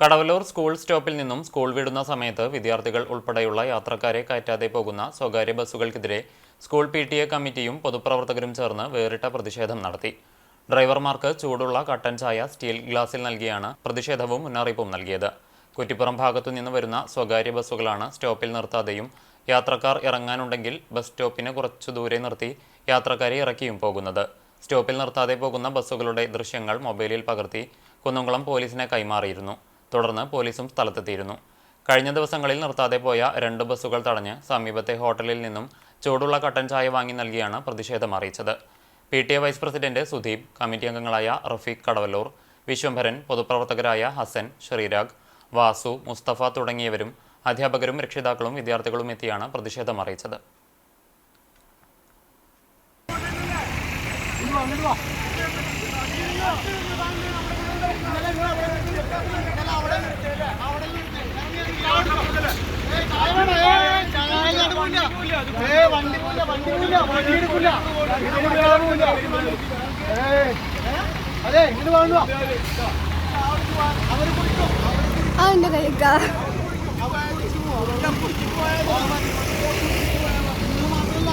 Kadavallur school സ്റ്റോപ്പിൽ നിന്നും school വിടുന്ന സമയത്ത് വിദ്യാർത്ഥികൾ ഉൾപ്പെടെയുള്ള യാത്രക്കാരെ കയറ്റാതെ പോകുന്ന സ്വകാര്യ ബസ്സുകൾക്കെതിരെ സ്കൂൾ പി ടി എ കമ്മിറ്റിയും പൊതുപ്രവർത്തകരും ചേർന്ന് വേറിട്ട പ്രതിഷേധം നടത്തി. ഡ്രൈവർമാർക്ക് ചൂടുള്ള കട്ടൻ ചായ സ്റ്റീൽ ഗ്ലാസിൽ നൽകിയാണ് പ്രതിഷേധവും മുന്നറിയിപ്പും നൽകിയത്. കുറ്റിപ്പുറം ഭാഗത്തു നിന്ന് വരുന്ന സ്വകാര്യ ബസ്സുകളാണ് സ്റ്റോപ്പിൽ നിർത്താതെയും യാത്രക്കാർ ഇറങ്ങാനുണ്ടെങ്കിൽ ബസ് സ്റ്റോപ്പിന് കുറച്ചു ദൂരെ നിർത്തി യാത്രക്കാരെ ഇറക്കിയും പോകുന്നത്. സ്റ്റോപ്പിൽ നിർത്താതെ പോകുന്ന ബസ്സുകളുടെ ദൃശ്യങ്ങൾ മൊബൈലിൽ പകർത്തി കുന്നംകുളം പോലീസിനെ കൈമാറിയിരുന്നു. തുടർന്ന് പോലീസും സ്ഥലത്തെത്തിയിരുന്നു. കഴിഞ്ഞ ദിവസങ്ങളിൽ നിർത്താതെ പോയ രണ്ട് ബസ്സുകൾ തടഞ്ഞ് സമീപത്തെ ഹോട്ടലിൽ നിന്നും ചൂടുള്ള കട്ടൻ ചായ വാങ്ങി നൽകിയാണ് പ്രതിഷേധം അറിയിച്ചത്. P T A vice president Sudheep committee അംഗങ്ങളായ റഫീഖ് കടവല്ലൂർ വിശ്വംഭരൻ പൊതുപ്രവർത്തകരായ ഹസൻ ശ്രീരാഗ് വാസു മുസ്തഫ തുടങ്ങിയവരും അധ്യാപകരും രക്ഷിതാക്കളും വിദ്യാർത്ഥികളും എത്തിയാണ് പ്രതിഷേധം അറിയിച്ചത്. അതെ ഇങ്ങനെ വേണ്ടോ അവന്റെ കളിക്കാ മാത്രല്ല